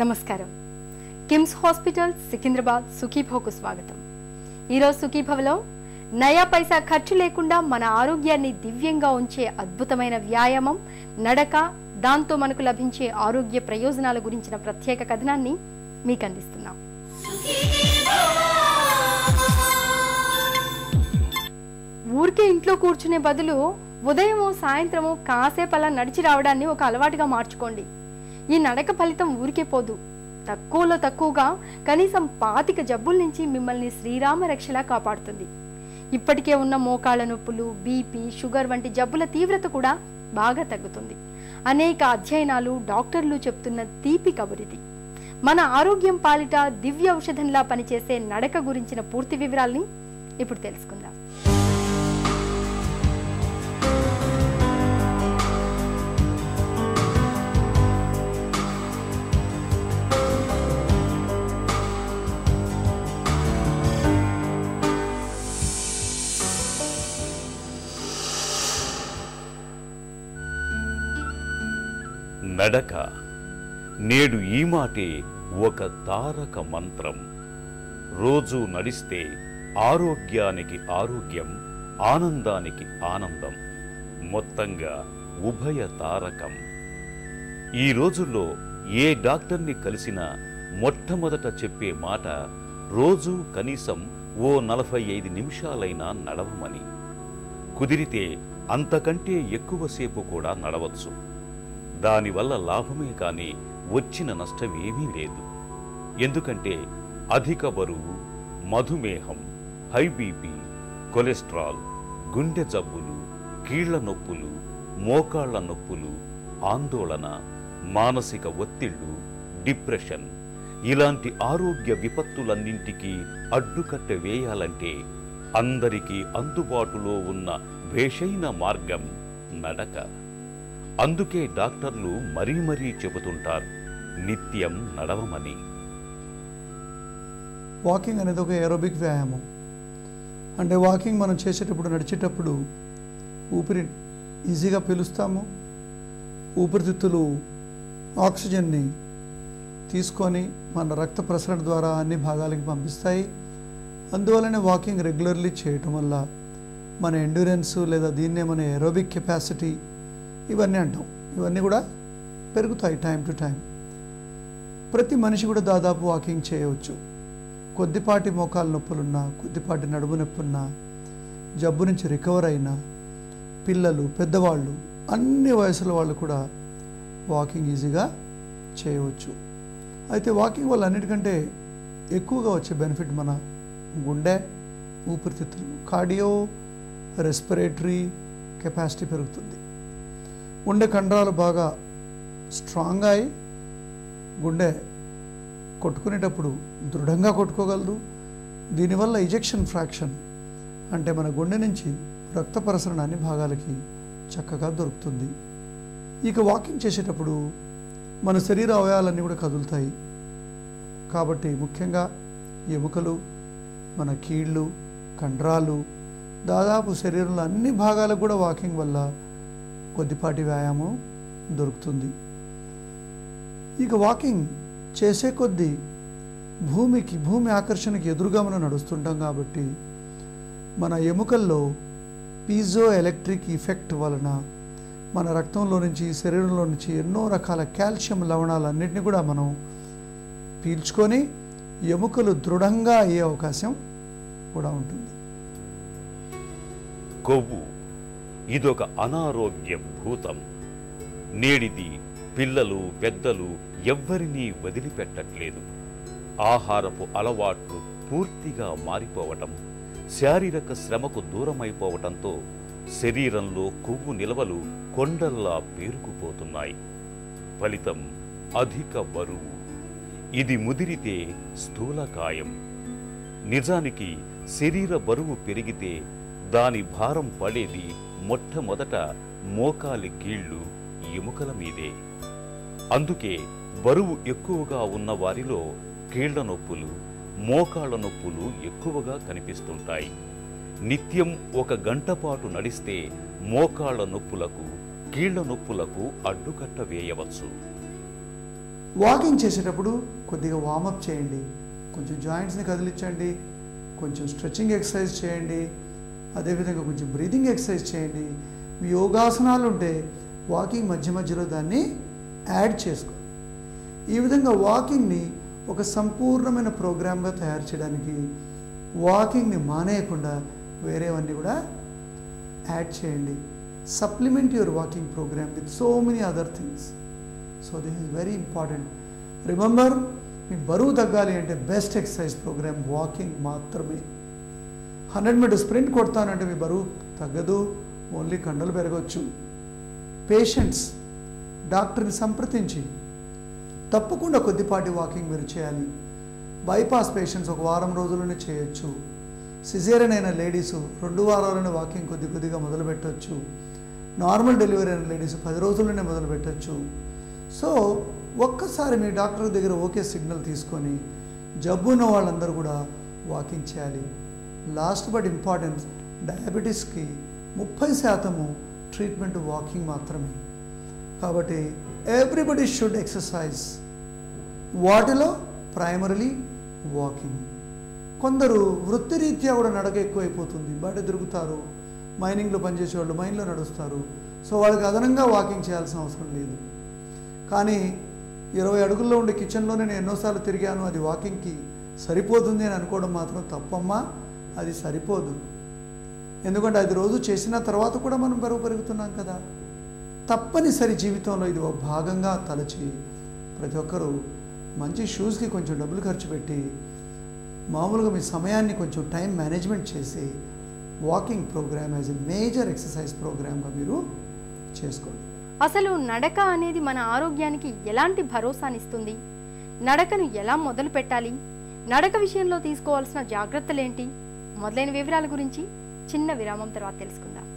నమస్కారం. కిమ్స్ హాస్పిటల్ సికింద్రాబాద్ సుఖీభోకు స్వాగతం. ఈరోజు సుఖీభవలో నయా పైసా ఖర్చు లేకుండా మన ఆరోగ్యాన్ని దివ్యంగా ఉంచే అద్భుతమైన వ్యాయామం నడక దాంతో మనకు లభించే ఆరోగ్య ప్రయోజనాల గురించిన ప్రత్యేక కథనాన్ని మీకు అందిస్తున్నాం. ఊరికే ఇంట్లో కూర్చునే బదులు ఉదయము సాయంత్రము కాసేపు అలా నడిచి రావడాన్ని ఒక అలవాటుగా మార్చుకోండి. ఈ నడక ఫలితం ఊరికే పోదు. తక్కువలో తక్కువగా కనీసం పాతిక జబ్బుల నుంచి మిమ్మల్ని శ్రీరామ రక్షలా కాపాడుతుంది. ఇప్పటికే ఉన్న మోకాళ్ళ నొప్పులు బీపీ షుగర్ వంటి జబ్బుల తీవ్రత కూడా బాగా తగ్గుతుంది. అనేక అధ్యయనాలు డాక్టర్లు చెప్తున్న తీపి కబురిది. మన ఆరోగ్యం పాలిట దివ్య ఔషధంలా పనిచేసే నడక గురించిన పూర్తి వివరాల్ని ఇప్పుడు తెలుసుకుందాం. నడక. నేడు ఈ మాటే ఒక తారక మంత్రం. రోజు నడిస్తే ఆరోగ్యానికి ఆరోగ్యం ఆనందానికి ఆనందం. మొత్తంగా ఉభయ తారకం. ఈ రోజుల్లో ఏ డాక్టర్ని కలిసినా మొట్టమొదట చెప్పే మాట రోజు కనీసం ఓ నలభై ఐదు నిమిషాలైనా నడవమని. కుదిరితే అంతకంటే ఎక్కువసేపు కూడా నడవచ్చు. దానివల్ల లాభమే కానీ వచ్చిన నష్టం ఏమీ లేదు. ఎందుకంటే అధిక బరువు మధుమేహం హై బీపీ కొలెస్ట్రాల్ గుండె జబ్బులు కీళ్ళ నొప్పులు మోకాళ్ళ నొప్పులు ఆందోళన మానసిక ఒత్తిళ్ళు డిప్రెషన్ ఇలాంటి ఆరోగ్య విపత్తులన్నింటికీ అడ్డుకట్ట వేయాలంటే అందరికీ అందుబాటులో ఉన్న భేషైన మార్గం నడక. అందుకే డాక్టర్లు మరీ మరీ చెబుతుంటారు నిత్యం నడవమని. వాకింగ్ అనేది ఒక ఏరోబిక్ వ్యాయామం. అంటే వాకింగ్ మనం చేసేటప్పుడు నడిచేటప్పుడు ఊపిరి ఈజీగా పీలుస్తాము. ఊపిరితిత్తులు ఆక్సిజన్ని తీసుకొని మన రక్త ప్రసరణ ద్వారా అన్ని భాగాలకి పంపిస్తాయి. అందువలనే వాకింగ్ రెగ్యులర్లీ చేయటం వల్ల మన ఎండ్యూరెన్స్ లేదా దీన్నే మన ఏరోబిక్ కెపాసిటీ ఇవన్నీ అంటాం. ఇవన్నీ కూడా పెరుగుతాయి టైం టు టైం ప్రతి మనిషి కూడా దాదాపు వాకింగ్ చేయవచ్చు. కొద్దిపాటి మోకాలు నొప్పులున్నా కొద్దిపాటి నడుము నొప్పున్నా జబ్బు నుంచి రికవర్ అయినా పిల్లలు పెద్దవాళ్ళు అన్ని వయసుల వాళ్ళు కూడా వాకింగ్ ఈజీగా చేయవచ్చు. అయితే వాకింగ్ వల్ల అన్నిటికంటే ఎక్కువగా వచ్చే బెనిఫిట్ మన గుండె ఊపిరితిత్తులు కార్డియో రెస్పిరేటరీ కెపాసిటీ పెరుగుతుంది. గుండె కండరాలు బాగా స్ట్రాంగ్ అయి గుండె కొట్టుకునేటప్పుడు దృఢంగా కొట్టుకోగలదు. దీనివల్ల ఇజెక్షన్ ఫ్రాక్షన్ అంటే మన గుండె నుంచి రక్త ప్రసరణ అన్ని భాగాలకి చక్కగా దొరుకుతుంది. ఇక వాకింగ్ చేసేటప్పుడు మన శరీర అవయవాలన్నీ కూడా కదులుతాయి. కాబట్టి ముఖ్యంగా ఎముకలు మన కీళ్ళు కండరాలు దాదాపు శరీరంలో అన్ని భాగాలకు కూడా వాకింగ్ వల్ల కొద్దిపాటి వ్యాయామం దొరుకుతుంది. ఇక వాకింగ్ చేసే కొద్దీ భూమికి భూమి ఆకర్షణకి ఎదురుగా మనం నడుస్తుంటాం కాబట్టి మన ఎముకల్లో పీజో ఎలక్ట్రిక్ ఇఫెక్ట్ వలన మన రక్తంలో నుంచి శరీరంలో నుంచి ఎన్నో రకాల కాల్షియం లవణాలన్నింటినీ కూడా మనం పీల్చుకొని ఎముకలు దృఢంగా అయ్యే అవకాశం కూడా ఉంటుంది. కొవ్వు. ఇదొక అనారోగ్య భూతం. నేడిది పిల్లలు పెద్దలు ఎవ్వరినీ వదిలిపెట్టట్లేదు. ఆహారపు అలవాట్లు పూర్తిగా మారిపోవటం శారీరక శ్రమకు దూరమైపోవటంతో శరీరంలో కొవ్వు నిల్వలు కొండల్లా పేరుకుపోతున్నాయి. ఫలితం అధిక బరువు. ఇది ముదిరితే స్థూలకాయం. నిజానికి శరీర బరువు పెరిగితే దాని భారం పడేది మొట్టమొదట మోకాలి గీళ్ళు ఎముకల మీదే. అందుకే బరువు ఎక్కువగా ఉన్న వారిలో కీళ్ళ నొప్పులు మోకాళ్ళ నొప్పులు ఎక్కువగా కనిపిస్తుంటాయి. నిత్యం ఒక గంట పాటు నడిస్తే మోకాళ్ళ నొప్పులకు కీళ్ళ నొప్పులకు అడ్డుకట్ట వేయవచ్చు. వాకింగ్ చేసేటప్పుడు కొద్దిగా వామప్ చేయండి. కొంచెం జాయింట్స్ని కదిలించండి. కొంచెం స్ట్రెచ్చింగ్ ఎక్సర్సైజ్ చేయండి. అదేవిధంగా కొంచెం బ్రీదింగ్ ఎక్సర్సైజ్ చేయండి. మీ యోగాసనాలు ఉంటే వాకింగ్ మధ్య మధ్యలో దాన్ని యాడ్ చేసుకోండి ఈ విధంగా వాకింగ్ని ఒక సంపూర్ణమైన ప్రోగ్రామ్గా తయారు చేయడానికి వాకింగ్ని మానేయకుండా వేరేవన్నీ కూడా యాడ్ చేయండి. Supplement your walking programme with so many other things so this is very important remember మీ బరువు తగ్గాలి అంటే బెస్ట్ ఎక్సర్సైజ్ ప్రోగ్రామ్ వాకింగ్ మాత్రమే. హండ్రెడ్ మీటర్ స్ప్రింట్ కొడతానంటే మీ బరువు తగ్గదు. ఓన్లీ కండలు పెరగవచ్చు పేషెంట్స్ డాక్టర్ని సంప్రదించి తప్పకుండా కొద్దిపాటి వాకింగ్ మీరు చేయాలి. బైపాస్ పేషెంట్స్ ఒక వారం రోజుల్లోనే చేయొచ్చు. సిజేరియన్ అయిన లేడీస్ రెండు వారాలనే వాకింగ్ కొద్ది కొద్దిగా మొదలు పెట్టవచ్చు నార్మల్ డెలివరీ అయిన లేడీస్ పది రోజుల్లోనే మొదలు పెట్టవచ్చు సో ఒక్కసారి మీ డాక్టర్ దగ్గర ఓకే సిగ్నల్ తీసుకొని జబ్బు ఉన్న వాళ్ళందరూ కూడా వాకింగ్ చేయాలి. లాస్ట్ బట్ ఇంపార్టెన్స్ డయాబెటీస్కి ముప్పై శాతము ట్రీట్మెంట్ వాకింగ్ మాత్రమే. కాబట్టి ఎవ్రీబడి షుడ్ ఎక్సర్సైజ్ వాటిలో ప్రైమరీలీ వాకింగ్ కొందరు వృత్తిరీత్యా కూడా నడక ఎక్కువైపోతుంది బయట తిరుగుతారు మైనింగ్లో పనిచేసే వాళ్ళు మైన్లో నడుస్తారు. సో వాళ్ళకి అదనంగా వాకింగ్ చేయాల్సిన అవసరం లేదు. కానీ ఇరవై అడుగుల్లో ఉండే కిచెన్లోనే నేను ఎన్నోసార్లు తిరిగాను అది వాకింగ్కి సరిపోతుంది అని అనుకోవడం మాత్రం తప్పమ్మా. అది సరిపోదు. ఎందుకంటే అది రోజు చేసిన తర్వాత కూడా మనం బరువు పెరుగుతున్నాం కదా. తప్పనిసరి జీవితంలో ఇది ఒక భాగంగా తలచి ప్రతి ఒక్కరూ మంచి షూస్కి కొంచెం డబ్బులు ఖర్చు పెట్టి మామూలుగా మీ సమయాన్ని కొంచెం టైం మేనేజ్మెంట్ చేసి walking programme as a major exercise ప్రోగ్రామ్గా మీరు చేసుకోండి. అసలు నడక అనేది మన ఆరోగ్యానికి ఎలాంటి భరోసానిస్తుంది? నడకను ఎలా మొదలు పెట్టాలి నడక విషయంలో తీసుకోవాల్సిన జాగ్రత్తలేంటి? మొదలైన వివరాల గురించి చిన్న విరామం తర్వాత తెలుసుకుందాం.